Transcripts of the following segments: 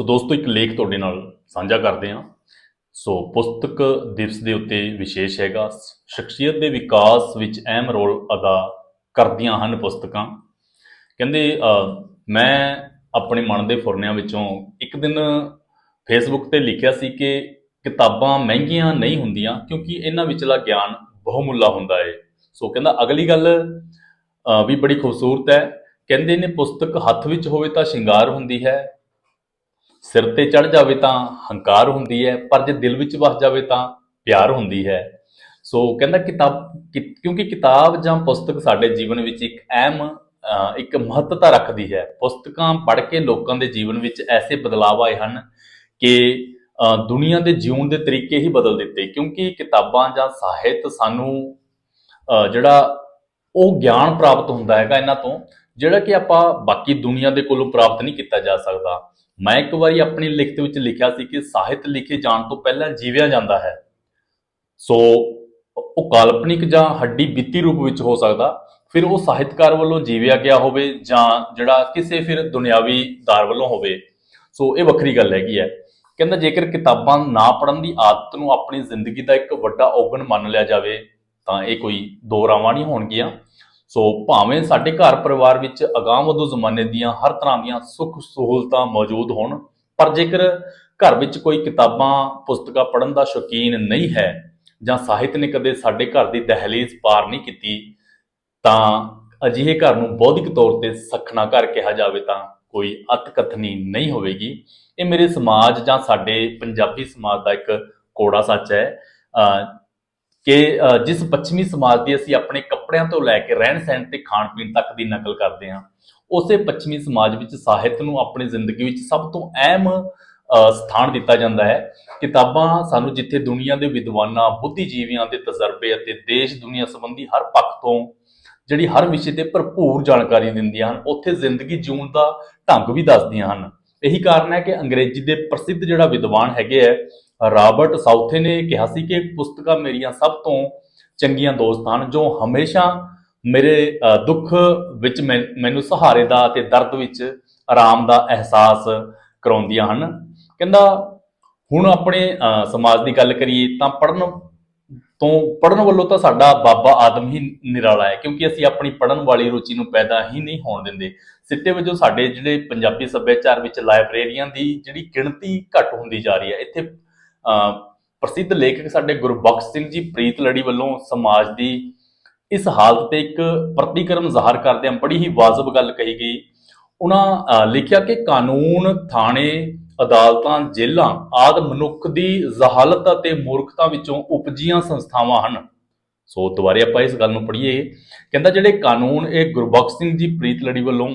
ਸੋ ਦੋਸਤੋ, ਇੱਕ ਲੇਖ ਤੁਹਾਡੇ ਨਾਲ ਸਾਂਝਾ ਕਰਦੇ ਹਾਂ। ਸੋ ਪੁਸਤਕ ਦਿਵਸ ਦੇ ਉੱਤੇ ਵਿਸ਼ੇਸ਼ ਹੈਗਾ। ਸ਼ਖਸੀਅਤ ਦੇ ਵਿਕਾਸ ਵਿੱਚ ਅਹਿਮ ਰੋਲ ਅਦਾ ਕਰਦੀਆਂ ਹਨ ਪੁਸਤਕਾਂ। ਕਹਿੰਦੇ ਮੈਂ ਆਪਣੇ ਮਨ ਦੇ ਫੁਰਨਿਆਂ ਵਿੱਚੋਂ ਇੱਕ ਦਿਨ ਫੇਸਬੁੱਕ ਤੇ ਲਿਖਿਆ ਸੀ ਕਿ ਕਿਤਾਬਾਂ ਮਹਿੰਗੀਆਂ ਨਹੀਂ ਹੁੰਦੀਆਂ ਕਿਉਂਕਿ ਇਹਨਾਂ ਵਿਚਲਾ ਗਿਆਨ ਬਹੁਮੁੱਲਾ ਹੁੰਦਾ ਹੈ ਸੋ ਕਹਿੰਦਾ, ਅਗਲੀ ਗੱਲ ਵੀ ਬੜੀ ਖੂਬਸੂਰਤ ਹੈ। ਕਹਿੰਦੇ ਨੇ, ਪੁਸਤਕ ਹੱਥ ਵਿੱਚ ਹੋਵੇ ਤਾਂ ਸ਼ਿੰਗਾਰ ਹੁੰਦੀ ਹੈ ਸਿਰ ਤੇ ਚੜ ਜਾਵੇ ਤਾਂ ਹੰਕਾਰ ਹੁੰਦੀ ਹੈ ਪਰ ਜੇ ਦਿਲ ਵਿੱਚ ਵਸ ਜਾਵੇ ਤਾਂ ਪਿਆਰ ਹੁੰਦੀ ਹੈ। ਸੋ ਕਹਿੰਦਾ ਕਿਤਾਬ ਕਿ- ਕਿਉਂਕਿ ਕਿਤਾਬ ਜਾਂ ਪੁਸਤਕ ਸਾਡੇ ਜੀਵਨ ਵਿੱਚ ਇੱਕ ਅਹਿਮ ਅਹ, ਇੱਕ ਮਹੱਤਤਾ ਰੱਖਦੀ ਹੈ। ਪੁਸਤਕਾਂ ਪੜ੍ਹ ਕੇ ਲੋਕਾਂ ਦੇ ਜੀਵਨ ਵਿੱਚ ਐਸੇ ਬਦਲਾਅ ਆਏ ਹਨ ਕਿ ਅਹ, ਦੁਨੀਆ ਦੇ ਜਿਉਣ ਦੇ ਤਰੀਕੇ ਹੀ ਬਦਲ ਦਿੱਤੇ। ਕਿਉਂਕਿ ਕਿਤਾਬਾਂ ਜਾਂ ਸਾਹਿਤ ਸਾਨੂੰ ਅਹ, ਜਿਹੜਾ ਉਹ ਗਿਆਨ ਪ੍ਰਾਪਤ ਹੁੰਦਾ ਹੈਗਾ ਇਹਨਾਂ ਤੋਂ ਜਿਹੜਾ ਕਿ ਆਪਾਂ ਬਾਕੀ ਦੁਨੀਆ ਦੇ ਕੋਲੋਂ ਪ੍ਰਾਪਤ ਨਹੀਂ ਕੀਤਾ ਜਾ ਸਕਦਾ। ਮੈਂ ਇੱਕ ਵਾਰੀ ਆਪਣੀ ਲਿਖਤ ਵਿੱਚ ਲਿਖਿਆ ਸੀ ਕਿ ਸਾਹਿਤ ਲਿਖੇ ਜਾਣ ਤੋਂ ਪਹਿਲਾਂ ਜੀਵਿਆ ਜਾਂਦਾ ਹੈ। ਸੋ ਉਹ ਕਾਲਪਨਿਕ ਜਾਂ ਹੱਡੀ ਬੀਤੀ ਰੂਪ ਵਿੱਚ ਹੋ ਸਕਦਾ, ਫਿਰ ਉਹ ਸਾਹਿਤਕਾਰ ਵੱਲੋਂ ਜੀਵਿਆ ਗਿਆ ਹੋਵੇ ਜਾਂ ਜਿਹੜਾ ਕਿਸੇ ਫਿਰ ਦੁਨਿਆਵੀ ਦਾਰ ਵੱਲੋਂ ਹੋਵੇ। ਸੋ ਇਹ ਵੱਖਰੀ ਗੱਲ ਹੈਗੀ ਹੈ। ਕਹਿੰਦਾ ਜੇਕਰ ਕਿਤਾਬਾਂ ਨਾ ਪੜ੍ਹਨ ਦੀ ਆਦਤ ਨੂੰ ਆਪਣੀ ਜ਼ਿੰਦਗੀ ਦਾ ਇੱਕ ਵੱਡਾ ਔਗਣ ਮੰਨ ਲਿਆ ਜਾਵੇ, ਤਾਂ ਇਹ ਕੋਈ ਦੋ ਰਾਵਾਂ ਨਹੀਂ ਹੋਣਗੀਆਂ। ਸੋ ਭਾਵੇਂ ਸਾਡੇ ਘਰ ਪਰਿਵਾਰ ਵਿੱਚ ਅਗਾਂਹ-ਵਧੂ ਜ਼ਮਾਨੇ ਦੀਆਂ ਹਰ ਤਰ੍ਹਾਂ ਦੀਆਂ ਸੁੱਖ ਸਹੂਲਤਾਂ ਮੌਜੂਦ ਹੋਣ, ਪਰ ਜੇਕਰ ਘਰ ਵਿੱਚ ਕੋਈ ਕਿਤਾਬਾਂ, ਪੁਸਤਕਾਂ ਪੜ੍ਹਨ ਦਾ ਸ਼ੌਕੀਨ ਨਹੀਂ ਹੈ ਜਾਂ ਸਾਹਿਤ ਨੇ ਕਦੇ ਸਾਡੇ ਘਰ ਦੀ ਦਹਲੀਜ਼ ਪਾਰ ਨਹੀਂ ਕੀਤੀ, ਤਾਂ ਅਜਿਹੇ ਘਰ ਨੂੰ ਬੌਧਿਕ ਤੌਰ ਤੇ ਸਖਣਾ ਘਰ ਕਿਹਾ ਜਾਵੇ ਤਾਂ ਕੋਈ ਅਤਕਥਨੀ ਨਹੀਂ ਹੋਵੇਗੀ। ਇਹ ਮੇਰੇ ਸਮਾਜ ਜਾਂ ਸਾਡੇ ਪੰਜਾਬੀ ਸਮਾਜ ਦਾ ਇੱਕ ਕੋੜਾ ਸੱਚ ਹੈ। ਕਿ ਜਿਸ ਪੱਛਮੀ ਸਮਾਜ ਦੀ ਅਸੀਂ ਆਪਣੇ ਕੱਪੜਿਆਂ ਤੋਂ ਲੈ ਕੇ ਰਹਿਣ ਸਹਿਣ ਤੇ ਖਾਣ ਪੀਣ ਤੱਕ ਦੀ ਨਕਲ ਕਰਦੇ ਹਾਂ, ਉਸੇ ਪੱਛਮੀ ਸਮਾਜ ਵਿੱਚ ਸਾਹਿਤ ਨੂੰ ਆਪਣੀ ਜ਼ਿੰਦਗੀ ਵਿੱਚ ਸਭ ਤੋਂ ਅਹਿਮ ਸਥਾਨ ਦਿੱਤਾ ਜਾਂਦਾ ਹੈ। ਕਿਤਾਬਾਂ ਸਾਨੂੰ ਜਿੱਥੇ ਦੁਨੀਆ ਦੇ ਵਿਦਵਾਨਾਂ, ਬੁੱਧੀਜੀਵੀਆਂ ਦੇ ਤਜਰਬੇ ਅਤੇ ਦੇਸ਼ ਦੁਨੀਆ ਸੰਬੰਧੀ ਹਰ ਪੱਖ ਤੋਂ ਜਿਹੜੀ ਹਰ ਵਿਸ਼ੇ ਤੇ ਭਰਪੂਰ ਜਾਣਕਾਰੀ ਦਿੰਦੀਆਂ ਹਨ, ਉੱਥੇ ਜ਼ਿੰਦਗੀ ਜਿਉਣ ਦਾ ਢੰਗ ਵੀ ਦੱਸਦੀਆਂ ਹਨ। ਇਹੀ ਕਾਰਨ ਹੈ ਕਿ ਅੰਗਰੇਜ਼ੀ ਦੇ ਪ੍ਰਸਿੱਧ ਜਿਹੜਾ ਵਿਦਵਾਨ ਹੈਗੇ ਹੈ ਰਾਬਰਟ ਸਾਊਥੇ ਨੇ ਕਿਹਾ ਸੀ ਕਿ ਪੁਸਤਕਾਂ ਮੇਰੀਆਂ ਸਭ ਤੋਂ ਚੰਗੀਆਂ ਦੋਸਤ ਹਨ, ਜੋ ਹਮੇਸ਼ਾ ਮੇਰੇ ਦੁੱਖ ਵਿੱਚ ਮੈਨ- ਮੈਨੂੰ ਸਹਾਰੇ ਦਾ ਅਤੇ ਦਰਦ ਵਿੱਚ ਆਰਾਮ ਦਾ ਅਹਿਸਾਸ ਕਰਾਉਂਦੀਆਂ ਹਨ। ਕਹਿੰਦਾ, ਹੁਣ ਆਪਣੇ ਸਮਾਜ ਦੀ ਗੱਲ ਕਰੀਏ ਤਾਂ ਪੜਨ ਤੋਂ ਪੜਨ ਵੱਲੋਂ ਤਾਂ ਸਾਡਾ ਬਾਬਾ ਆਦਮ ਹੀ ਨਿਰਾਲਾ ਹੈ, ਕਿਉਂਕਿ ਅਸੀਂ ਆਪਣੀ ਪੜਨ ਵਾਲੀ ਰੁਚੀ ਨੂੰ ਪੈਦਾ ਹੀ ਨਹੀਂ ਹੋਣ ਦਿੰਦੇ। ਸਿੱਟੇ ਵਜੋਂ ਸਾਡੇ ਜਿਹੜੇ ਪੰਜਾਬੀ ਸੱਭਿਆਚਾਰ ਵਿੱਚ ਲਾਇਬ੍ਰੇਰੀਆਂ ਦੀ ਜਿਹੜੀ ਗਿਣਤੀ ਘੱਟ ਹੁੰਦੀ ਜਾ ਰਹੀ ਹੈ, ਇੱਥੇ ਪ੍ਰਸਿੱਧ ਲੇਖਕ ਸਾਡੇ ਗੁਰਬਖਸ਼ ਸਿੰਘ ਜੀ ਪ੍ਰੀਤ ਲੜੀ ਵੱਲੋਂ ਸਮਾਜ ਦੀ ਇਸ ਹਾਲਤ ਤੇ ਇੱਕ ਪ੍ਰਤੀਕਰਮ ਜ਼ਾਹਰ ਕਰਦਿਆਂ ਬੜੀ ਹੀ ਵਾਜਬ ਗੱਲ ਕਹੀ ਗਈ। ਉਹਨਾਂ ਲਿਖਿਆ ਕਿ ਕਾਨੂੰਨ, ਥਾਣੇ, ਅਦਾਲਤਾਂ, ਜੇਲ੍ਹਾਂ ਆਦ ਮਨੁੱਖ ਦੀ ਜ਼ਹਾਲਤ ਅਤੇ ਮੂਰਖਤਾ ਵਿੱਚੋਂ ਉਪਜੀਆਂ ਸੰਸਥਾਵਾਂ ਹਨ। ਸੋ ਦੁਬਾਰੇ ਆਪਾਂ ਇਸ ਗੱਲ ਨੂੰ ਪੜ੍ਹੀਏ। ਕਹਿੰਦਾ ਜਿਹੜੇ ਕਾਨੂੰਨ, ਇਹ ਗੁਰਬਖਸ਼ ਸਿੰਘ ਜੀ ਪ੍ਰੀਤ ਲੜੀ ਵੱਲੋਂ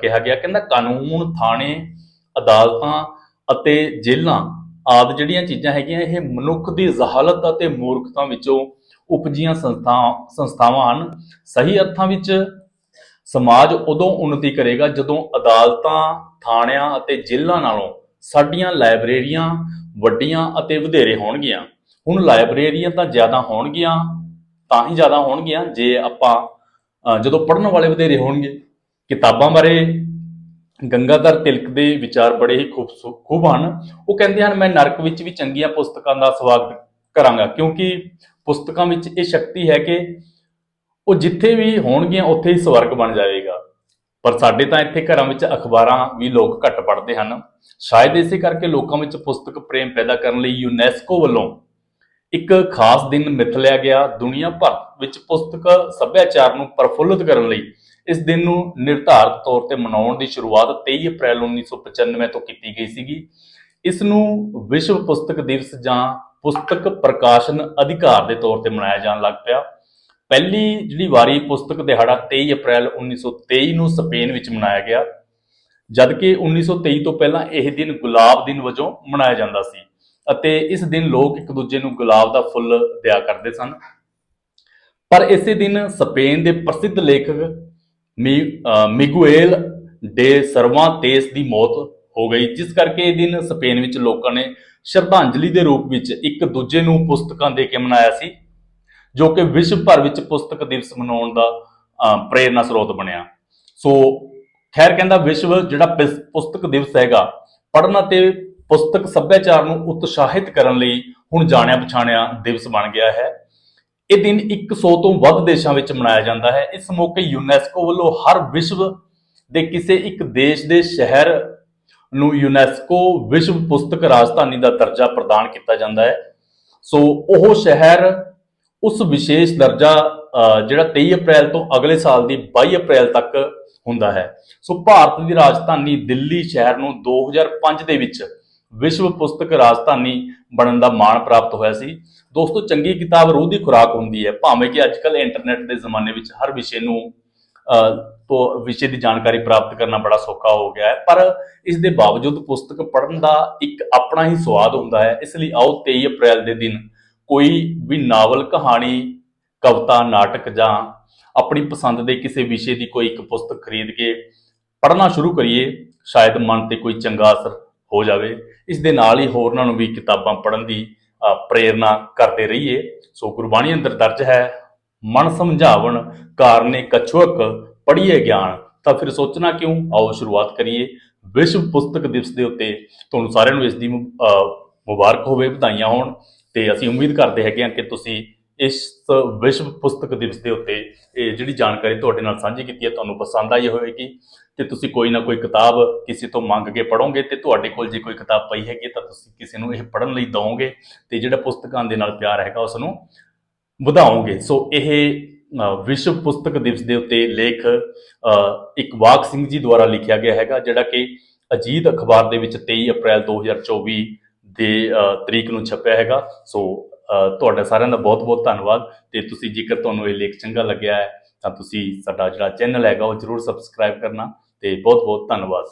ਕਿਹਾ ਗਿਆ। ਕਹਿੰਦਾ ਕਾਨੂੰਨ, ਥਾਣੇ, ਅਦਾਲਤਾਂ ਅਤੇ ਜੇਲ੍ਹਾਂ ਆਦਿ ਜਿਹੜੀਆਂ ਚੀਜ਼ਾਂ ਹੈਗੀਆਂ, ਇਹ ਮਨੁੱਖ ਦੀ ਜ਼ਹਾਲਤ ਅਤੇ ਮੂਰਖਤਾ ਵਿੱਚੋਂ ਉਪਜੀਆਂ ਸੰਸਥਾ ਸੰਸਥਾਵਾਂ ਹਨ। ਸਹੀ ਅਰਥਾਂ ਵਿੱਚ ਸਮਾਜ ਉਦੋਂ ਉન્નਤੀ ਕਰੇਗਾ ਜਦੋਂ ਅਦਾਲਤਾਂ, ਥਾਣਿਆਂ ਅਤੇ ਜੇਲ੍ਹਾਂ ਨਾਲੋਂ ਸਾਡੀਆਂ ਲਾਇਬ੍ਰੇਰੀਆਂ ਵੱਡੀਆਂ ਅਤੇ ਵਧੇਰੇ ਹੋਣਗੀਆਂ। ਹੁਣ ਲਾਇਬ੍ਰੇਰੀਆਂ ਤਾਂ ਜ਼ਿਆਦਾ ਹੋਣਗੀਆਂ, ਤਾਂ ਹੀ ਜ਼ਿਆਦਾ ਹੋਣਗੀਆਂ, ਜੇ ਆਪਾਂ ਜਦੋਂ ਪੜ੍ਹਨ ਵਾਲੇ ਵਧੇਰੇ ਹੋਣਗੇ। ਕਿਤਾਬਾਂ ਬਾਰੇ ਗੰਗਾਧਰ ਤਿਲਕ ਦੇ ਵਿਚਾਰ ਬੜੇ ਹੀ ਖੂਬਸੂ- ਖੂਬ ਹਨ। ਉਹ ਕਹਿੰਦੇ ਹਨ, ਮੈਂ ਨਰਕ ਵਿੱਚ ਵੀ ਚੰਗੀਆਂ ਪੁਸਤਕਾਂ ਦਾ ਸਵਾਗਤ ਕਰਾਂਗਾ, ਕਿਉਂਕਿ ਪੁਸਤਕਾਂ ਵਿੱਚ ਇਹ ਸ਼ਕਤੀ ਹੈ ਕਿ ਉਹ ਜਿੱਥੇ ਵੀ ਹੋਣਗੀਆਂ, ਉੱਥੇ ਹੀ ਸਵਰਗ ਬਣ ਜਾਵੇਗਾ। ਪਰ ਸਾਡੇ ਤਾਂ ਇੱਥੇ ਘਰਾਂ ਵਿੱਚ ਅਖਬਾਰਾਂ ਵੀ ਲੋਕ ਘੱਟ ਪੜ੍ਹਦੇ ਹਨ। ਸ਼ਾਇਦ ਇਸੇ ਕਰਕੇ ਲੋਕਾਂ ਵਿੱਚ ਪੁਸਤਕ ਪ੍ਰੇਮ ਪੈਦਾ ਕਰਨ ਲਈ ਯੂਨੈਸਕੋ ਵੱਲੋਂ ਇੱਕ ਖਾਸ ਦਿਨ ਮਿਥ ਲਿਆ ਗਿਆ। ਦੁਨੀਆ ਭਰ ਵਿੱਚ ਪੁਸਤਕ ਸੱਭਿਆਚਾਰ ਨੂੰ ਪ੍ਰਫੁੱਲਤ ਕਰਨ ਲਈ ਇਸ ਦਿਨ ਨੂੰ ਨਿਰਧਾਰਤ ਤੌਰ ਤੇ ਮਨਾਉਣ ਦੀ ਸ਼ੁਰੂਆਤ 23 ਅਪ੍ਰੈਲ 1995 ਤੋਂ ਕੀਤੀ ਗਈ ਸੀਗੀ। ਇਸ ਨੂੰ ਵਿਸ਼ਵ ਪੁਸਤਕ ਦਿਵਸ ਜਾਂ ਪੁਸਤਕ ਪ੍ਰਕਾਸ਼ਨ ਅਧਿਕਾਰ ਦੇ ਤੌਰ ਤੇ ਮਨਾਇਆ ਜਾਣ ਲੱਗ ਪਿਆ। ਪਹਿਲੀ ਜਿਹੜੀ ਵਾਰੀ ਪੁਸਤਕ ਦਿਹਾੜਾ 23 ਅਪ੍ਰੈਲ 1923 ਨੂੰ ਸਪੇਨ ਵਿੱਚ ਮਨਾਇਆ ਗਿਆ, ਜਦਕਿ 1923 ਤੋਂ ਪਹਿਲਾਂ ਇਹ ਦਿਨ ਗੁਲਾਬ ਦਿਨ ਵਜੋਂ ਮਨਾਇਆ ਜਾਂਦਾ ਸੀ ਅਤੇ ਇਸ ਦਿਨ ਲੋਕ ਇੱਕ ਦੂਜੇ ਨੂੰ ਗੁਲਾਬ ਦਾ ਫੁੱਲ ਦਿਆ ਕਰਦੇ ਸਨ। ਪਰ ਇਸੇ ਦਿਨ ਸਪੇਨ ਦੇ ਪ੍ਰਸਿੱਧ ਲੇਖਕ ਮਿਗੂਏਲ ਡੇ ਸਰਵਾਂਤੇਸ ਦੀ ਮੌਤ ਹੋ ਗਈ ਜਿਸ ਕਰਕੇ ਇਹ ਦਿਨ ਸਪੇਨ ਵਿੱਚ ਲੋਕਾਂ ਨੇ ਸ਼ਰਧਾਂਜਲੀ ਦੇ ਰੂਪ ਵਿੱਚ ਇੱਕ ਦੂਜੇ ਨੂੰ ਪੁਸਤਕਾਂ ਦੇ ਕੇ ਮਨਾਇਆ ਸੀ ਜੋ ਕਿ ਵਿਸ਼ਵ ਭਰ ਵਿੱਚ ਪੁਸਤਕ ਦਿਵਸ ਮਨਾਉਣ ਦਾ ਅਹ, ਪ੍ਰੇਰਨਾ ਸਰੋਤ ਬਣਿਆ। ਸੋ ਖੈਰ ਕਹਿੰਦਾ ਵਿਸ਼ਵ ਜਿਹੜਾ ਪਿਸ- ਪੁਸਤਕ ਦਿਵਸ ਹੈਗਾ ਪੜ੍ਹਨ ਅਤੇ ਪੁਸਤਕ ਸੱਭਿਆਚਾਰ ਨੂੰ ਉਤਸ਼ਾਹਿਤ ਕਰਨ ਲਈ ਹੁਣ ਜਾਣਿਆ ਪਛਾਣਿਆ ਦਿਵਸ ਬਣ ਗਿਆ ਹੈ। ਇਹ ਦਿਨ 100 ਤੋਂ ਵੱਧ ਦੇਸ਼ਾਂ ਵਿੱਚ ਮਨਾਇਆ ਜਾਂਦਾ ਹੈ। ਇਸ ਮੌਕੇ ਯੂਨੈਸਕੋ ਵੱਲੋਂ ਹਰ ਵਿਸ਼ਵ ਦੇ ਕਿਸੇ ਇੱਕ ਦੇਸ਼ ਦੇ ਸ਼ਹਿਰ ਨੂੰ ਯੂਨੈਸਕੋ ਵਿਸ਼ਵ ਪੁਸਤਕ ਰਾਜਧਾਨੀ ਦਾ ਦਰਜਾ ਪ੍ਰਦਾਨ ਕੀਤਾ ਜਾਂਦਾ ਹੈ। ਸੋ ਉਹ ਸ਼ਹਿਰ ਉਸ ਵਿਸ਼ੇਸ਼ ਦਰਜਾ ਅ, ਜਿਹੜਾ 23 ਅਪ੍ਰੈਲ ਤੋਂ ਅਗਲੇ ਸਾਲ ਦੀ 22 ਅਪ੍ਰੈਲ ਤੱਕ ਹੁੰਦਾ ਹੈ। ਸੋ ਭਾਰਤ ਦੀ ਰਾਜਧਾਨੀ ਦਿੱਲੀ ਸ਼ਹਿਰ ਨੂੰ 2005 ਦੇ ਵਿੱਚ ਵਿਸ਼ਵ ਪੁਸਤਕ ਰਾਜਧਾਨੀ ਬਣਨ ਦਾ ਮਾਣ ਪ੍ਰਾਪਤ ਹੋਇਆ ਸੀ। ਦੋਸਤੋ, ਚੰਗੀ ਕਿਤਾਬ ਰੂਹ ਦੀ ਖੁਰਾਕ ਹੁੰਦੀ ਹੈ। ਭਾਵੇਂ ਕਿ ਅੱਜਕੱਲ ਇੰਟਰਨੈਟ ਦੇ ਜ਼ਮਾਨੇ ਵਿੱਚ ਹਰ ਵਿਸ਼ੇ ਨੂੰ ਤੋਂ ਵਿਸ਼ੇ ਦੀ ਜਾਣਕਾਰੀ ਪ੍ਰਾਪਤ ਕਰਨਾ ਬੜਾ ਸੌਖਾ ਹੋ ਗਿਆ ਹੈ। ਪਰ ਇਸ ਦੇ ਬਾਵਜੂਦ ਪੁਸਤਕ ਪੜ੍ਹਨ ਦਾ ਇੱਕ ਆਪਣਾ ਹੀ ਸਵਾਦ ਹੁੰਦਾ ਹੈ। ਇਸ ਲਈ ਆਓ 23 ਅਪ੍ਰੈਲ ਦੇ ਦਿਨ ਕੋਈ ਵੀ ਨਾਵਲ, ਕਹਾਣੀ, ਕਵਿਤਾ, ਨਾਟਕ ਜਾਂ ਆਪਣੀ ਪਸੰਦ ਦੇ ਕਿਸੇ ਵਿਸ਼ੇ ਦੀ ਕੋਈ ਇੱਕ ਪੁਸਤਕ ਖਰੀਦ ਕੇ ਪੜ੍ਹਨਾ ਸ਼ੁਰੂ ਕਰੀਏ, ਸ਼ਾਇਦ ਮਨ ਤੇ ਕੋਈ ਚੰਗਾ ਅਸਰ ਹੋ ਜਾਵੇ। ਇਸ ਦੇ ਨਾਲ ਹੀ ਹੋਰਨਾਂ ਨੂੰ ਵੀ ਕਿਤਾਬਾਂ ਪੜ੍ਹਨ ਦੀ ਅ, ਪ੍ਰੇਰਨਾ ਕਰਦੇ ਰਹੀਏ। ਸੋ ਗੁਰਬਾਣੀ ਅੰਦਰ ਦਰਜ ਹੈ ਮਨ ਸਮਝਾਵਣ ਕਾਰਨੇ ਕਛੁਅਕ ਪੜ੍ਹੀਏ ਗਿਆਨ। ਤਾਂ ਫਿਰ ਸੋਚਣਾ ਕਿਉਂ? ਆਓ ਸ਼ੁਰੂਆਤ ਕਰੀਏ। ਵਿਸ਼ਵ ਪੁਸਤਕ ਦਿਵਸ ਦੇ ਉੱਤੇ ਤੁਹਾਨੂੰ ਸਾਰਿਆਂ ਨੂੰ ਇਸ ਦੀ ਮੁਬਾਰਕ ਹੋਵੇ ਵਧਾਈਆਂ ਹੋਣ। ਤੇ ਅਸੀਂ ਉਮੀਦ ਕਰਦੇ ਹੈਗੇ ਹਾਂ ਕਿ ਤੁਸੀਂ ਇਸ ਵਿਸ਼ਵ ਪੁਸਤਕ ਦਿਵਸ ਦੇ ਉੱਤੇ ਇਹ ਜਿਹੜੀ ਜਾਣਕਾਰੀ ਤੁਹਾਡੇ ਨਾਲ ਸਾਂਝੀ ਕੀਤੀ ਹੈ ਤੁਹਾਨੂੰ ਪਸੰਦ ਆਈ ਹੋਵੇਗੀ। ਤੇ ਤੁਸੀਂ ਕੋਈ ਨਾ ਕੋਈ ਕਿਤਾਬ ਕਿਸੇ ਤੋਂ ਮੰਗ ਕੇ ਪੜੋਗੇ ਤੇ ਤੁਹਾਡੇ ਕੋਲ ਜੇ ਕੋਈ ਕਿਤਾਬ ਪਈ ਹੈਗੀ ਤਾਂ ਤੁਸੀਂ ਕਿਸੇ ਨੂੰ ਇਹ ਪੜ੍ਹਨ ਲਈ ਦਵੋਗੇ ਤੇ ਜਿਹੜਾ ਪੁਸਤਕਾਂ ਦੇ ਨਾਲ ਪਿਆਰ ਹੈਗਾ ਉਸ ਨੂੰ ਵਧਾਓਗੇ। ਸੋ ਇਹ ਵਿਸ਼ਵ ਪੁਸਤਕ ਦਿਵਸ ਦੇ ਉੱਤੇ ਲੇਖ ਅ, ਸਿੰਘ ਜੀ ਦੁਆਰਾ ਲਿਖਿਆ ਗਿਆ ਹੈਗਾ ਜਿਹੜਾ ਕਿ ਅਜੀਤ ਅਖਬਾਰ ਦੇ ਵਿੱਚ 23 ਅਪ੍ਰੈਲ 2024 ਦੇ ਤਰੀਕ ਨੂੰ ਛਪਿਆ ਹੈਗਾ। ਸੋ ਤੁਹਾਡਾ ਸਾਰਿਆਂ ਦਾ ਬਹੁਤ-ਬਹੁਤ ਧੰਨਵਾਦ ਤੇ ਤੁਸੀਂ ਜੇਕਰ ਤੁਹਾਨੂੰ ਇਹ ਲੇਖ ਚੰਗਾ ਲੱਗਿਆ ਹੈ, ਤਾਂ ਤੁਸੀਂ ਸਾਡਾ ਜਿਹੜਾ ਚੈਨਲ ਹੈਗਾ ਉਹ ਜਰੂਰ ਸਬਸਕ੍ਰਾਈਬ ਕਰਨਾ ਤੇ ਬਹੁਤ-ਬਹੁਤ ਧੰਨਵਾਦ।